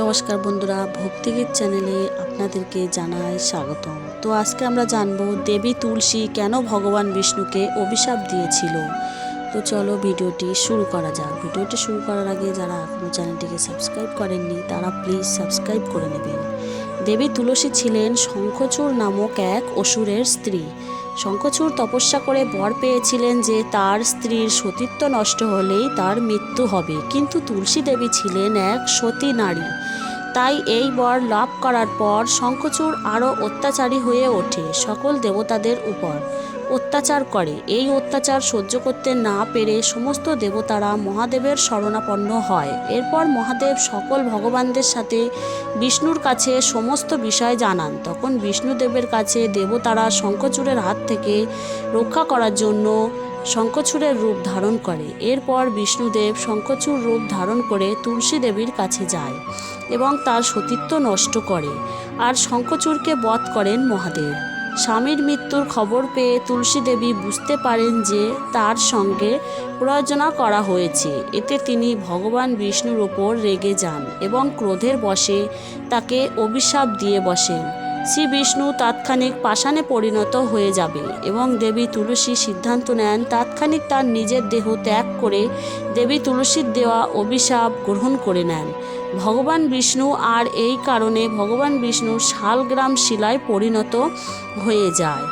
নমস্কার বন্ধুরা, ভক্তিগীত চ্যানেলে আপনাদেরকে জানাই স্বাগতম। তো আজকে আমরা জানব, দেবী তুলসী কেন ভগবান বিষ্ণুকে অভিশাপ দিয়েছিল? তো চলো ভিডিওটি শুরু করা যাক। ভিডিওটি শুরু করার আগে যারা এখনও চ্যানেলটিকে সাবস্ক্রাইব করেননি, তারা প্লিজ সাবস্ক্রাইব করে নেবেন। দেবী তুলসী ছিলেন শঙ্খচূড় নামক এক অসুরের স্ত্রী। শঙ্খচূড় তপস্যা করে বর পেয়েছিলেন যে তার স্ত্রীর সতীত্ব নষ্ট হলেই তার মৃত্যু হবে। কিন্তু তুলসী দেবী ছিলেন এক সতী নারী। তাই এই বর লাভ করার পর শঙ্খচূড় আরও অত্যাচারী হয়ে ওঠে সকল দেবতাদের উপর। অত্যাচার করে। এই অত্যাচার সহ্য করতে না পেরে সমস্ত দেবতারা মহাদেবের শরণাপন্ন হয়। এরপর মহাদেব সকল ভগবানদের সাথে বিষ্ণুর কাছে সমস্ত বিষয় জানান। তখন বিষ্ণুদেবের কাছে দেবতারা শঙ্খচূড়ের হাত থেকে রক্ষা করার জন্য শঙ্খচূড়ের রূপ ধারণ করে। এরপর বিষ্ণুদেব শঙ্খচূড় রূপ ধারণ করে তুলসী দেবীর কাছে যায় এবং তার সতীত্ব নষ্ট করে। আর শঙ্খচূড়কে বধ করেন মহাদেব। স্বামীর মৃত্যুর খবর পেয়ে তুলসী দেবী বুঝতে পারেন যে তার সঙ্গে প্রয়োজনা করা হয়েছে। এতে তিনি ভগবান বিষ্ণুর ওপর রেগে যান এবং ক্রোধের বসে তাকে অভিশাপ দিয়ে বসেন। শ্রী বিষ্ণু তাৎক্ষণিক পাষাণে পরিণত হয়ে যাবে এবং দেবী তুলসী সিদ্ধান্ত নেন তাৎক্ষণিক তার নিজের দেহ ত্যাগ করে দেবী তুলসীর দেওয়া অভিশাপ গ্রহণ করে নেন। ভগবান বিষ্ণু আর এই কারণে ভগবান বিষ্ণু শালগ্রাম শিলায় পরিণত হয়ে যায়।